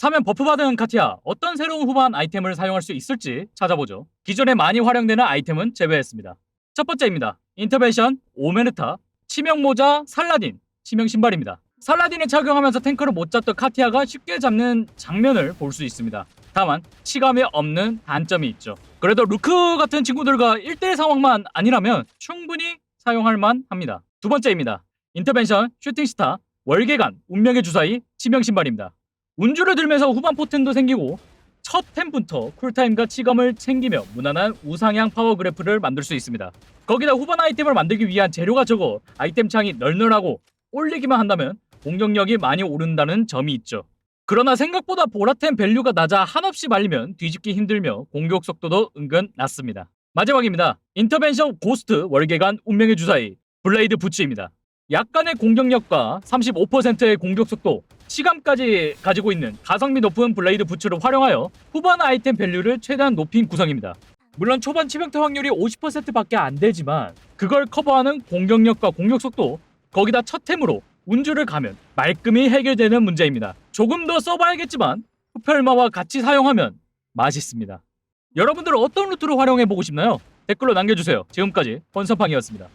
사면 버프 받은 카티아 어떤 새로운 후반 아이템을 사용할 수 있을지 찾아보죠. 기존에 많이 활용되는 아이템은 제외했습니다. 첫 번째입니다. 인터벤션 오메르타 치명 모자 살라딘 치명 신발입니다. 살라딘을 착용하면서 탱크를 못 잡던 카티아가 쉽게 잡는 장면을 볼 수 있습니다. 다만 치감이 없는 단점이 있죠. 그래도 루크 같은 친구들과 1대1 상황만 아니라면 충분히 사용할 만합니다. 두 번째입니다. 인터벤션 슈팅스타 월계관 운명의 주사위 치명 신발입니다. 운주를 들면서 후반 포텐도 생기고 첫 템부터 쿨타임과 치감을 챙기며 무난한 우상향 파워 그래프를 만들 수 있습니다. 거기다 후반 아이템을 만들기 위한 재료가 적어 아이템 창이 널널하고 올리기만 한다면 공격력이 많이 오른다는 점이 있죠. 그러나 생각보다 보라템 밸류가 낮아 한없이 말리면 뒤집기 힘들며 공격 속도도 은근 낮습니다. 마지막입니다. 인터벤션 고스트 월계관 운명의 주사위 블레이드 부츠입니다. 약간의 공격력과 35%의 공격 속도, 시감까지 가지고 있는 가성비 높은 블레이드 부츠를 활용하여 후반 아이템 밸류를 최대한 높인 구성입니다. 물론 초반 치명타 확률이 50%밖에 안 되지만 그걸 커버하는 공격력과 공격 속도, 거기다 첫 템으로 운주를 가면 말끔히 해결되는 문제입니다. 조금 더 써봐야겠지만 흡혈마와 같이 사용하면 맛있습니다. 여러분들 은 어떤 루트로 활용해 보고 싶나요? 댓글로 남겨주세요. 지금까지 번선팡이었습니다.